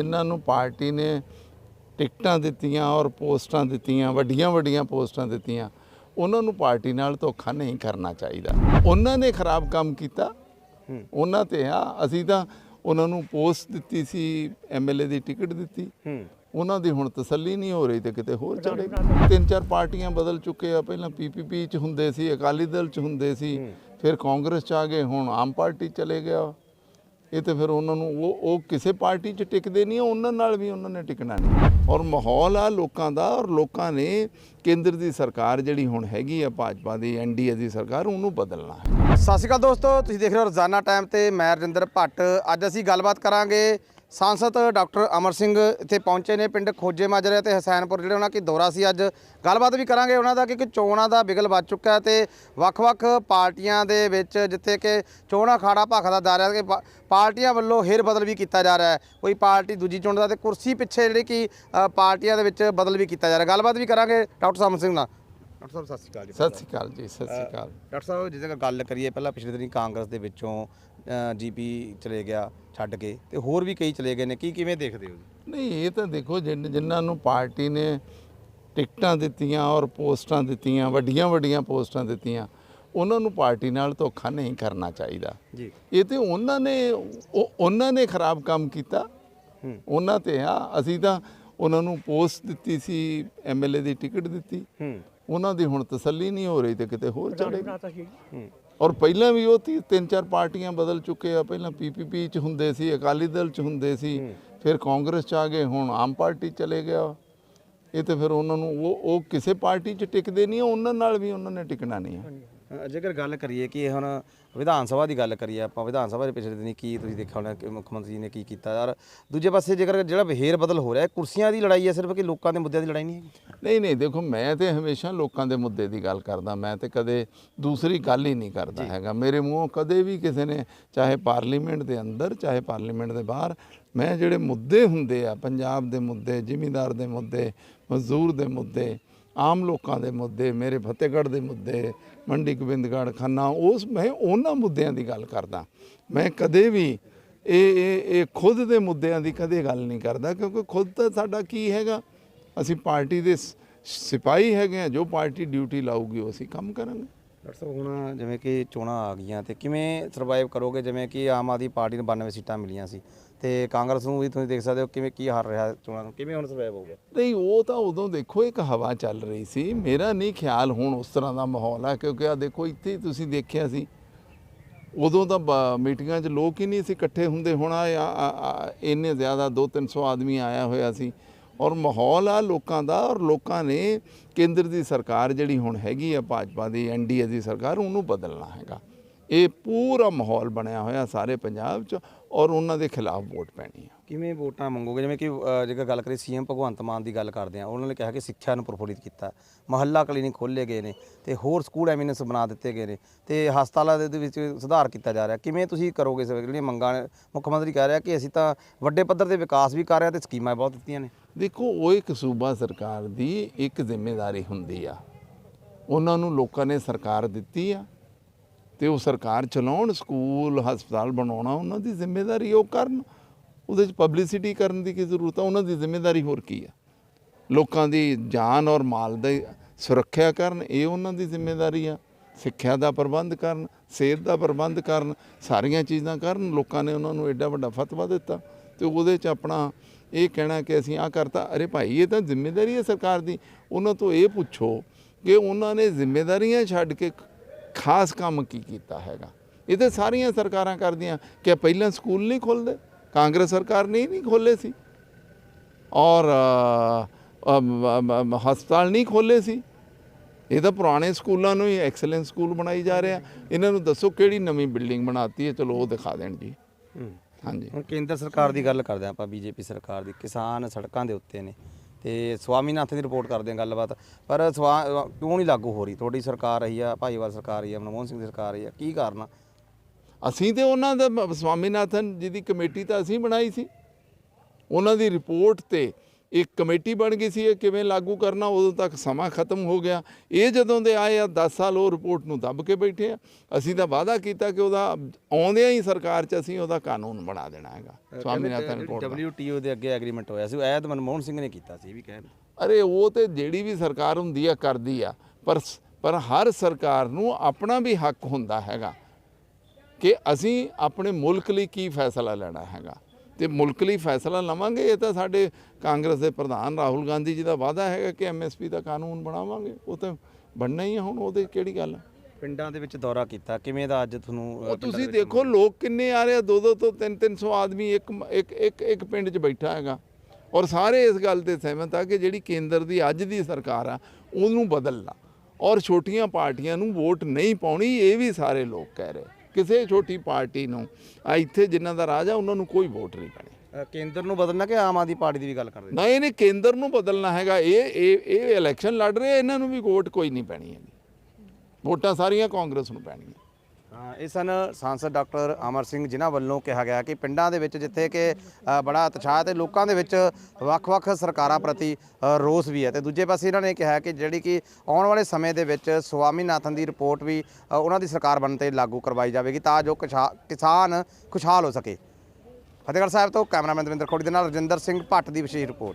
ਜਿਨ੍ਹਾਂ ਨੂੰ ਪਾਰਟੀ ਨੇ ਟਿਕਟਾਂ ਦਿੱਤੀਆਂ ਔਰ ਪੋਸਟਾਂ ਦਿੱਤੀਆਂ ਵੱਡੀਆਂ ਵੱਡੀਆਂ ਪੋਸਟਾਂ ਦਿੱਤੀਆਂ ਉਹਨਾਂ ਨੂੰ ਪਾਰਟੀ ਨਾਲ ਧੋਖਾ ਨਹੀਂ ਕਰਨਾ ਚਾਹੀਦਾ। ਉਹਨਾਂ ਨੇ ਖਰਾਬ ਕੰਮ ਕੀਤਾ। ਉਹਨਾਂ ਤੇ ਆ ਅਸੀਂ ਤਾਂ ਉਹਨਾਂ ਨੂੰ ਪੋਸਟ ਦਿੱਤੀ ਸੀ ਐਮਐਲਏ ਦੀ ਟਿਕਟ ਦਿੱਤੀ। ਉਹਨਾਂ ਦੀ ਹੁਣ ਤਸੱਲੀ ਨਹੀਂ ਹੋ ਰਹੀ ਤੇ ਕਿਤੇ ਹੋਰ ਚੜੇ ਤਿੰਨ ਚਾਰ ਪਾਰਟੀਆਂ ਬਦਲ ਚੁੱਕੇ ਆ ਪਹਿਲਾਂ ਪੀਪੀਪੀ ਚ ਹੁੰਦੇ ਸੀ ਅਕਾਲੀ ਦਲ ਚ ਹੁੰਦੇ ਸੀ ਫਿਰ ਕਾਂਗਰਸ ਚ ਆ ਗਏ ਹੁਣ ਆਮ ਪਾਰਟੀ ਚਲੇ ਗਿਆ। ਇਹ ਤੇ ਫਿਰ ਉਹਨਾਂ ਨੂੰ ਉਹ ਉਹ ਕਿਸੇ ਪਾਰਟੀ 'ਚ ਟਿਕਦੇ ਨਹੀਂ ਉਹਨਾਂ ਨਾਲ ਵੀ ਉਹਨਾਂ ਨੇ ਟਿਕਣਾ ਨਹੀਂ। ਔਰ ਮਾਹੌਲ ਆ ਲੋਕਾਂ ਦਾ, ਔਰ ਲੋਕਾਂ ਨੇ ਕੇਂਦਰ ਦੀ ਸਰਕਾਰ ਜਿਹੜੀ ਹੁਣ ਹੈਗੀ ਆ, ਭਾਜਪਾ ਦੀ ਐਨਡੀਏ ਦੀ ਸਰਕਾਰ, ਉਹਨੂੰ ਬਦਲਣਾ ਹੈ। ਸਤਿ ਸ਼੍ਰੀ ਅਕਾਲ ਦੋਸਤੋ, ਤੁਸੀਂ ਦੇਖ ਰਹੇ ਹੋ ਰੋਜ਼ਾਨਾ ਟਾਈਮ ਤੇ, ਮੈਂ ਰਜਿੰਦਰ ਭੱਟ। ਅੱਜ ਅਸੀਂ ਗੱਲਬਾਤ ਕਰਾਂਗੇ ਸਾਂਸਦ ਡਾਕਟਰ ਅਮਰ ਸਿੰਘ ਇੱਥੇ ਪਹੁੰਚੇ ਨੇ ਪਿੰਡ ਖੋਜੇ ਮਾਜਰੇ ਤੇ ਹਸੈਨਪੁਰ ਜਿਹੜੇ ਉਹਨਾਂ ਕੀ ਦੌਰਾ ਸੀ ਅੱਜ? ਗੱਲਬਾਤ ਵੀ ਕਰਾਂਗੇ ਉਹਨਾਂ ਦਾ ਕਿ ਕਿ ਚੋਣਾਂ ਦਾ ਬਿਗਲ ਵੱਜ ਚੁੱਕਾ ਹੈ ਤੇ ਵੱਖ-ਵੱਖ ਪਾਰਟੀਆਂ ਦੇ ਵਿੱਚ ਜਿੱਥੇ ਕਿ ਚੋਣਾਂ ਖਾੜਾ ਭਖਦਾ ਜਾ ਰਿਹਾ ਕਿ ਪਾਰਟੀਆਂ ਵੱਲੋਂ ਹੇਰ ਬਦਲ ਵੀ ਕੀਤਾ ਜਾ ਰਿਹਾ ਹੈ। ਕੋਈ ਪਾਰਟੀ ਦੂਜੀ ਚੁਣਦਾ ਤੇ ਕੁਰਸੀ ਪਿੱਛੇ ਜਿਹੜੀ ਕਿ ਪਾਰਟੀਆਂ ਦੇ ਵਿੱਚ ਬਦਲ ਵੀ ਕੀਤਾ ਜਾ ਰਿਹਾ। ਗੱਲਬਾਤ ਵੀ ਕਰਾਂਗੇ ਡਾਕਟਰ ਅਮਰ ਸਿੰਘ ਨਾਲ। ਡਾਕਟਰ ਸਾਹਿਬ ਸਤਿ ਸ਼੍ਰੀ ਅਕਾਲ ਜੀ ਸਤਿ ਸ਼੍ਰੀ ਅਕਾਲ ਜੀ ਸਤਿ ਸ਼੍ਰੀ ਅਕਾਲ। ਡਾਕਟਰ ਸਾਹਿਬ ਜਿਸ ਤਰ੍ਹਾਂ ਗੱਲ ਕਰੀਏ ਪਹਿਲਾਂ ਪਿਛਲੇ ਦਿਨੀ ਕਾਂਗਰਸ ਦੇ ਵਿੱਚੋਂ ਜੀਪੀ ਚਲੇ ਗਿਆ ਛੱਡ ਕੇ ਤੇ ਹੋਰ ਵੀ ਕਈ ਚਲੇ ਗਏ ਨੇ। ਕੀ ਕਿਵੇਂ ਦੇਖਦੇ ਹੋ ਜੀ? ਨਹੀਂ ਇਹ ਤਾਂ ਦੇਖੋ ਜਿਨ- ਜਿਨ੍ਹਾਂ ਨੂੰ ਪਾਰਟੀ ਨੇ ਟਿਕਟਾਂ ਦਿੱਤੀਆਂ ਔਰ ਪੋਸਟਾਂ ਦਿੱਤੀਆਂ ਵੱਡੀਆਂ ਵੱਡੀਆਂ ਪੋਸਟਾਂ ਦਿੱਤੀਆਂ ਉਹਨਾਂ ਨੂੰ ਪਾਰਟੀ ਨਾਲ ਧੋਖਾ ਨਹੀਂ ਕਰਨਾ ਚਾਹੀਦਾ। ਜੀ। ਇਹ ਤੇ ਉਹਨਾਂ ਨੇ ਉਹ- ਉਹਨਾਂ ਨੇ ਖਰਾਬ ਕੰਮ ਕੀਤਾ। ਹੂੰ। ਉਹਨਾਂ ਤੇ ਆ ਅਸੀਂ ਤਾਂ ਉਹਨਾਂ ਨੂੰ ਪੋਸਟ ਦਿੱਤੀ ਸੀ ਐਮਐਲਏ ਦੀ ਟਿਕਟ ਦਿੱਤੀ। ਹੂੰ। ਉਹਨਾਂ ਦੀ ਹੁਣ ਤਸੱਲੀ ਨਹੀਂ ਹੋ ਰਹੀ ਤੇ ਕਿਤੇ ਹੋਰ ਚੜੇ ਹੂੰ। ਔਰ ਪਹਿਲਾਂ ਵੀ ਉਹ ਤੀ- ਤਿੰਨ ਚਾਰ ਪਾਰਟੀਆਂ ਬਦਲ ਚੁੱਕੇ ਆ। ਪਹਿਲਾਂ ਪੀਪੀਪੀ ਚ ਹੁੰਦੇ ਸੀ ਅਕਾਲੀ ਦਲ ਚ ਹੁੰਦੇ ਸੀ ਫਿਰ ਕਾਂਗਰਸ ਚ ਆ ਗਏ ਹੁਣ ਆਮ ਪਾਰਟੀ ਚਲੇ ਗਿਆ। ਇਹ ਤੇ ਫਿਰ ਉਹਨਾਂ ਨੂੰ ਉਹ ਉਹ ਕਿਸੇ ਪਾਰਟੀ ਚ ਟਿਕਦੇ ਨਹੀਂ ਉਹਨਾਂ ਨਾਲ ਵੀ ਉਹਨਾਂ ਨੇ ਟਿਕਣਾ ਨਹੀਂ ਹੈ ਜੇਕਰ ਗੱਲ ਕਰੀਏ ਕਿ ਹੁਣ ਵਿਧਾਨ ਸਭਾ ਦੀ ਗੱਲ ਕਰੀਏ ਆਪਾਂ ਵਿਧਾਨ ਸਭਾ ਦੇ ਪਿਛਲੇ ਦਿਨੀ ਕੀ ਤੁਸੀਂ ਦੇਖਿਆ ਹੋਣਾ ਕਿ ਮੁੱਖ ਮੰਤਰੀ ਨੇ ਕੀ ਕੀਤਾ? ਯਾਰ ਦੂਜੇ ਪਾਸੇ ਜੇਕਰ ਜਿਹੜਾ ਵਹੇਰ ਬਦਲ ਹੋ ਰਿਹਾ ਹੈ ਕੁਰਸੀਆਂ ਦੀ ਲੜਾਈ ਹੈ ਸਿਰਫ ਕਿ ਲੋਕਾਂ ਦੇ ਮੁੱਦਿਆਂ ਦੀ ਲੜਾਈ ਨਹੀਂ ਹੈ ਨਹੀਂ ਨਹੀਂ ਦੇਖੋ ਮੈਂ ਤੇ ਹਮੇਸ਼ਾ ਲੋਕਾਂ ਦੇ ਮੁੱਦੇ ਦੀ ਗੱਲ ਕਰਦਾ ਮੈਂ ਤੇ ਕਦੇ ਦੂਸਰੀ ਗੱਲ ਹੀ ਨਹੀਂ ਕਰਦਾ ਹੈਗਾ। ਮੇਰੇ ਮੂੰਹੋਂ ਕਦੇ ਵੀ ਕਿਸੇ ਨੇ ਚਾਹੇ ਪਾਰਲੀਮੈਂਟ ਦੇ ਅੰਦਰ ਚਾਹੇ ਪਾਰਲੀਮੈਂਟ ਦੇ ਬਾਹਰ ਮੈਂ ਜਿਹੜੇ ਮੁੱਦੇ ਹੁੰਦੇ ਆ ਪੰਜਾਬ ਦੇ ਮੁੱਦੇ ਜ਼ਿਮੀਂਦਾਰ ਦੇ ਮੁੱਦੇ ਮਜ਼ਦੂਰ ਦੇ ਮੁੱਦੇ ਆਮ ਲੋਕਾਂ ਦੇ ਮੁੱਦੇ, ਮੇਰੇ ਫਤਿਹਗੜ੍ਹ ਦੇ ਮੁੱਦੇ, ਮੰਡੀ ਗੋਬਿੰਦਗੜ੍ਹ, ਖੰਨਾ, ਉਸ ਮੈਂ ਉਹਨਾਂ ਮੁੱਦਿਆਂ ਦੀ ਗੱਲ ਕਰਦਾ। ਮੈਂ ਕਦੇ ਵੀ ਇਹ ਇਹ ਇਹ ਖੁਦ ਦੇ ਮੁੱਦਿਆਂ ਦੀ ਕਦੇ ਗੱਲ ਨਹੀਂ ਕਰਦਾ, ਕਿਉਂਕਿ ਖੁਦ ਤਾਂ ਸਾਡਾ ਕੀ ਹੈਗਾ? ਅਸੀਂ ਪਾਰਟੀ ਦੇ ਸਿਪਾਹੀ ਹੈਗੇ ਆ ਜੋ ਪਾਰਟੀ ਡਿਊਟੀ ਲਾਊਗੀ ਉਹ ਅਸੀਂ ਕੰਮ ਕਰਾਂਗੇ ਡਾਕਟਰ ਸਾਹਿਬ, ਹੁਣ ਜਿਵੇਂ ਕਿ ਚੋਣਾਂ ਆ ਗਈਆਂ ਤੇ ਕਿਵੇਂ ਸਰਵਾਈਵ ਕਰੋਗੇ? ਜਿਵੇਂ ਕਿ ਆਮ ਆਦਮੀ ਪਾਰਟੀ ਨੂੰ 92 ਸੀਟਾਂ ਮਿਲੀਆਂ ਸੀ। ਤੇ ਕਾਂਗਰਸ ਨੂੰ ਵੀ ਤੁਸੀਂ ਦੇਖ ਸਕਦੇ ਹੋ ਕਿਵੇਂ ਕੀ ਹਾਰ ਰਿਹਾ ਚੋਣਾਂ ਨੂੰ, ਕਿਵੇਂ ਹੁਣ ਸਰਵਾਈਵ ਹੋਊਗਾ? ਨਹੀਂ, ਉਹ ਤਾਂ ਉਦੋਂ ਦੇਖੋ ਇੱਕ ਹਵਾ ਚੱਲ ਰਹੀ ਸੀ। ਮੇਰਾ ਨਹੀਂ ਖਿਆਲ ਹੁਣ ਉਸ ਤਰ੍ਹਾਂ ਦਾ ਮਾਹੌਲ ਆ, ਕਿਉਂਕਿ ਆ ਦੇਖੋ ਇੱਥੇ ਹੀ ਤੁਸੀਂ ਦੇਖਿਆ ਸੀ। ਉਦੋਂ ਤਾਂ ਬ- ਮੀਟਿੰਗਾਂ 'ਚ ਲੋਕ ਹੀ ਨਹੀਂ ਸੀ ਇਕੱਠੇ ਹੁੰਦੇ, ਹੋਣਾ ਇੰਨੇ ਜ਼ਿਆਦਾ 2-300 ਆਦਮੀ ਆਇਆ ਹੋਇਆ ਸੀ। ਔਰ ਮਾਹੌਲ ਆ ਲੋਕਾਂ ਦਾ, ਔਰ ਲੋਕਾਂ ਨੇ ਕੇਂਦਰ ਦੀ ਸਰਕਾਰ ਜਿਹੜੀ ਹੁਣ ਹੈਗੀ ਆ, ਭਾਜਪਾ ਦੀ ਐਨਡੀਏ ਦੀ ਸਰਕਾਰ, ਉਹਨੂੰ ਬਦਲਣਾ ਹੈਗਾ। ਇਹ ਪੂਰਾ ਮਾਹੌਲ ਬਣਿਆ ਹੋਇਆ ਸਾਰੇ ਪੰਜਾਬ 'ਚ ਔਰ ਉਹਨਾਂ ਦੇ ਖਿਲਾਫ ਵੋਟ ਪੈਣੀ ਆ। ਕਿਵੇਂ ਵੋਟਾਂ ਮੰਗੋਗੇ? ਜਿਵੇਂ ਕਿ ਜੇਕਰ ਗੱਲ ਕਰੀਏ ਸੀਐਮ ਭਗਵੰਤ ਮਾਨ ਦੀ ਗੱਲ ਕਰਦੇ ਆ ਉਹਨਾਂ ਨੇ ਕਿਹਾ ਕਿ ਸਿੱਖਿਆ ਨੂੰ ਪ੍ਰਫੁੱਲਿਤ ਕੀਤਾ। ਮਹੱਲਾ ਕਲੀਨਿਕ ਖੋਲ੍ਹੇ ਗਏ ਨੇ ਤੇ ਹੋਰ ਸਕੂਲ ਐਮੀਨੈਂਸ ਬਣਾ ਦਿੱਤੇ ਗਏ ਨੇ ਤੇ ਹਸਪਤਾਲਾਂ ਦੇ ਵਿੱਚ ਸੁਧਾਰ ਕੀਤਾ ਜਾ ਰਿਹਾ। ਕਿਵੇਂ ਤੁਸੀਂ ਕਰੋਗੇ ਇਸ ਜਿਹੜੀਆਂ ਮੰਗਾਂ ਨੇ? ਮੁੱਖ ਮੰਤਰੀ ਕਹਿ ਰਿਹਾ ਕਿ ਅਸੀਂ ਤਾਂ ਵੱਡੇ ਪੱਧਰ ਤੇ ਵਿਕਾਸ ਵੀ ਕਰ ਰਹੇ ਹਾਂ ਤੇ ਸਕੀਮਾਂ ਬਹੁਤ ਦਿੱਤੀਆਂ ਨੇ। ਦੇਖੋ ਉਹ ਇੱਕ ਸੂਬਾ ਸਰਕਾਰ ਦੀ ਇੱਕ ਜ਼ਿੰਮੇਵਾਰੀ ਹੁੰਦੀ ਆ। ਉਹਨਾਂ ਨੂੰ ਲੋਕਾਂ ਨੇ ਸਰਕਾਰ ਦਿੱਤੀ ਆ। ਤੇ ਉਹ ਸਰਕਾਰ ਚਲਾਉਣ, ਸਕੂਲ, ਹਸਪਤਾਲ ਬਣਾਉਣਾ, ਉਹਨਾਂ ਦੀ ਜ਼ਿੰਮੇਵਾਰੀ ਉਹ ਕਰਨ, ਉਹਦੇ ਚ ਪਬਲਿਸਿਟੀ ਕਰਨ ਦੀ ਕੀ ਜ਼ਰੂਰਤ ਆ? ਉਹਨਾਂ ਦੀ ਜ਼ਿੰਮੇਵਾਰੀ ਹੋਰ ਕੀ ਆ? ਲੋਕਾਂ ਦੀ ਜਾਨ ਔਰ ਮਾਲ ਦੀ ਸੁਰੱਖਿਆ ਕਰਨ, ਇਹ ਉਹਨਾਂ ਦੀ ਜ਼ਿੰਮੇਵਾਰੀ ਆ। ਸਿੱਖਿਆ ਦਾ ਪ੍ਰਬੰਧ ਕਰਨ, ਸਿਹਤ ਦਾ ਪ੍ਰਬੰਧ ਕਰਨ, ਸਾਰੀਆਂ ਚੀਜ਼ਾਂ ਕਰਨ, ਲੋਕਾਂ ਨੇ ਉਹਨਾਂ ਨੂੰ ਐਡਾ ਵੱਡਾ ਫਤਵਾ ਦਿੱਤਾ। ਤੇ ਉਹਦੇ ਚ ਆਪਣਾ ਇਹ ਕਹਿਣਾ ਕਿ ਅਸੀਂ ਆ ਕਰਤਾ। ਅਰੇ ਭਾਈ, ਇਹ ਤਾਂ ਜ਼ਿੰਮੇਵਾਰੀ ਹੈ ਸਰਕਾਰ ਦੀ। ਉਹਨਾਂ ਤੋਂ ਇਹ ਪੁੱਛੋ ਕਿ ਉਹਨਾਂ ਨੇ ਜ਼ਿੰਮੇਵਾਰੀਆਂ ਛੱਡ ਕੇ ਖਾਸ ਕੰਮ ਕੀ ਕੀਤਾ ਹੈਗਾ? ਇਹ ਤਾਂ ਸਾਰੀਆਂ ਸਰਕਾਰਾਂ ਕਰਦੀਆਂ। ਕਿ ਪਹਿਲਾਂ ਸਕੂਲ ਨਹੀਂ ਖੋਲਦੇ? ਕਾਂਗਰਸ ਸਰਕਾਰ ਨੇ ਨਹੀਂ ਖੋਲੇ ਸੀ। ਔਰ ਹਸਪਤਾਲ ਨਹੀਂ ਖੋਲੇ ਸੀ। ਇਹ ਤਾਂ ਪੁਰਾਣੇ ਸਕੂਲਾਂ ਨੂੰ ਹੀ ਐਕਸਲੈਂਸ ਸਕੂਲ ਬਣਾਈ ਜਾ ਰਿਹਾ। ਇਹਨਾਂ ਨੂੰ ਦੱਸੋ ਕਿਹੜੀ ਨਵੀਂ ਬਿਲਡਿੰਗ ਬਣਾਤੀ ਹੈ? ਚਲੋ ਉਹ ਦਿਖਾ ਦੇਣ ਜੀ। ਹਾਂਜੀ। ਹੁਣ ਕੇਂਦਰ ਸਰਕਾਰ ਦੀ ਗੱਲ ਕਰਦੇ ਆਪਾਂ ਬੀਜੇਪੀ ਸਰਕਾਰ ਦੀ। ਕਿਸਾਨ ਸੜਕਾਂ ਦੇ ਉੱਤੇ ਨੇ। ਤੇ ਸਵਾਮੀਨਾਥਨ ਦੀ ਰਿਪੋਰਟ ਕਰਦੇ ਹਾਂ ਗੱਲਬਾਤ। ਪਰ ਸਵਾ ਕਿਉਂ ਨਹੀਂ ਲਾਗੂ ਹੋ ਰਹੀ? ਤੁਹਾਡੀ ਸਰਕਾਰ ਰਹੀ ਆ, ਭਾਈਵਾਲ ਸਰਕਾਰ ਰਹੀ ਆ, ਮਨਮੋਹਨ ਸਿੰਘ ਦੀ ਸਰਕਾਰ ਰਹੀ ਆ, ਕੀ ਕਾਰਨ ਆ? ਅਸੀਂ ਤੇ ਉਹਨਾਂ ਦਾ ਮ- ਸਵਾਮੀਨਾਥਨ ਜੀ ਦੀ ਕਮੇਟੀ ਤਾਂ ਅਸੀਂ ਬਣਾਈ ਸੀ। ਉਹਨਾਂ ਦੀ ਰਿਪੋਰਟ ਤੇ ਇੱਕ ਕਮੇਟੀ ਬਣ ਗਈ ਸੀ ਇਹ ਕਿਵੇਂ ਲਾਗੂ ਕਰਨਾ ਉਦੋਂ ਤੱਕ ਸਮਾਂ ਖਤਮ ਹੋ ਗਿਆ। ਇਹ ਜਦੋਂ ਦੇ ਆਏ ਆ 10 ਸਾਲ ਉਹ ਰਿਪੋਰਟ ਨੂੰ ਦੱਬ ਕੇ ਬੈਠੇ ਆ। ਅਸੀਂ ਤਾਂ ਵਾਅਦਾ ਕੀਤਾ ਕਿ ਉਹਦਾ ਆਉਂਦਿਆਂ ਹੀ ਸਰਕਾਰ 'ਚ ਅਸੀਂ ਉਹਦਾ ਕਾਨੂੰਨ ਬਣਾ ਦੇਣਾ ਹੈਗਾ। ਸਵਾਮੀਨਾਥਨ ਕੋਰਟ ਦਾ। WTO ਦੇ ਅੱਗੇ ਐਗਰੀਮੈਂਟ ਹੋਇਆ ਸੀ ਐਦ ਮਨਮੋਹਨ ਸਿੰਘ ਨੇ ਕੀਤਾ ਸੀ ਇਹ ਵੀ ਕਹਿਣ ਅਰੇ ਉਹ ਤੇ ਜਿਹੜੀ ਵੀ ਸਰਕਾਰ ਹੁੰਦੀ ਆ ਕਰਦੀ ਆ। ਪਰ ਪਰ ਹਰ ਸਰਕਾਰ ਨੂੰ ਆਪਣਾ ਵੀ ਹੱਕ ਹੁੰਦਾ ਹੈਗਾ ਕਿ ਅਸੀਂ ਆਪਣੇ ਮੁਲਕ ਲਈ ਕੀ ਫੈਸਲਾ ਲੈਣਾ ਹੈਗਾ। ਤੇ ਮੁਲਕ ਲਈ ਫੈਸਲਾ ਲਵਾਂਗੇ। ਇਹ ਤਾਂ ਸਾਡੇ ਕਾਂਗਰਸ ਦੇ ਪ੍ਰਧਾਨ ਰਾਹੁਲ ਗਾਂਧੀ ਜੀ ਦਾ ਵਾਅਦਾ ਹੈਗਾ ਕਿ ਐਮਐਸਪੀ ਦਾ ਕਾਨੂੰਨ ਬਣਾਵਾਂਗੇ। ਉਹ ਤਾਂ ਬਣਨਾ ਹੀ ਆ ਹੁਣ ਉਹਦੇ ਕਿਹੜੀ ਗੱਲ ਪਿੰਡਾਂ ਦੇ ਵਿੱਚ ਦੌਰਾ ਕੀਤਾ। ਕਿਵੇਂ ਦਾ ਅੱਜ ਤੁਹਾਨੂੰ ਤੁਸੀਂ ਦੇਖੋ ਲੋਕ ਕਿੰਨੇ ਆ ਰਹੇ ਆ? ਦੋ ਦੋ ਤੋਂ ਤਿੰਨ ਤਿੰਨ ਸੌ ਆਦਮੀ ਇੱਕ ਇੱਕ ਇੱਕ ਇੱਕ ਪਿੰਡ 'ਚ ਬੈਠਾ ਹੈਗਾ। ਔਰ ਸਾਰੇ ਇਸ ਗੱਲ ਤੇ ਸਹਿਮਤ ਆ ਕਿ ਜਿਹੜੀ ਕੇਂਦਰ ਦੀ ਅੱਜ ਦੀ ਸਰਕਾਰ ਆ ਉਹਨੂੰ ਬਦਲਣਾ। ਔਰ ਛੋਟੀਆਂ ਪਾਰਟੀਆਂ ਨੂੰ ਵੋਟ ਨਹੀਂ ਪਾਉਣੀ ਇਹ ਵੀ ਸਾਰੇ ਲੋਕ ਕਹਿ ਰਹੇ ਕਿਸੇ ਛੋਟੀ ਪਾਰਟੀ ਨੂੰ ਆ ਇੱਥੇ ਜਿਨ੍ਹਾਂ ਦਾ ਰਾਜ ਆ ਉਹਨਾਂ ਨੂੰ ਕੋਈ ਵੋਟ ਨਹੀਂ ਪੈਣੀ। ਕੇਂਦਰ ਨੂੰ ਬਦਲਣਾ ਕਿ ਆਮ ਆਦਮੀ ਪਾਰਟੀ ਦੀ ਵੀ ਗੱਲ ਕਰਦੇ ਨਾ ਇਹਨੇ ਕੇਂਦਰ ਨੂੰ ਬਦਲਣਾ ਹੈਗਾ। ਇਹ ਇਹ ਇਹ ਇਲੈਕਸ਼ਨ ਲੜ ਰਹੇ ਇਹਨਾਂ ਨੂੰ ਵੀ ਵੋਟ ਕੋਈ ਨਹੀਂ ਪੈਣੀ ਹੈ ਵੋਟਾਂ ਸਾਰੀਆਂ ਕਾਂਗਰਸ ਨੂੰ ਪੈਣੀਆਂ। ਇਹ ਸਨ ਸਾਂਸਦ ਡਾਕਟਰ ਅਮਰ ਸਿੰਘ ਜਿਨ੍ਹਾਂ ਵੱਲੋਂ ਕਿਹਾ ਗਿਆ ਕਿ ਪਿੰਡਾਂ ਦੇ ਵਿੱਚ ਜਿੱਥੇ ਕਿ ਬੜਾ ਉਤਸ਼ਾਹ ਤੇ ਲੋਕਾਂ ਦੇ ਵਿੱਚ ਵੱਖ-ਵੱਖ ਸਰਕਾਰਾਂ ਪ੍ਰਤੀ ਰੋਸ ਵੀ ਹੈ। ਤੇ ਦੂਜੇ ਪਾਸੇ ਇਹਨਾਂ ਨੇ ਕਿਹਾ ਕਿ ਜਿਹੜੀ ਕਿ ਆਉਣ ਵਾਲੇ ਸਮੇਂ ਦੇ ਵਿੱਚ ਸਵਾਮੀਨਾਥਨ ਦੀ ਰਿਪੋਰਟ ਵੀ ਉਹਨਾਂ ਦੀ ਸਰਕਾਰ ਬਣਨ ਤੇ ਲਾਗੂ ਕਰਵਾਈ ਜਾਵੇਗੀ ਤਾਂ ਜੋ ਕਿਸਾ- ਕਿਸਾਨ ਖੁਸ਼ਹਾਲ ਹੋ ਸਕੇ। ਫਤਿਹਗੜ੍ਹ ਸਾਹਿਬ ਤੋਂ ਕੈਮਰਾਮੈਨ ਦਵਿੰਦਰ ਖੋੜੀ ਦੇ ਨਾਲ ਰਜਿੰਦਰ ਸਿੰਘ ਭੱਟ ਦੀ ਵਿਸ਼ੇਸ਼ ਰਿਪੋਰਟ।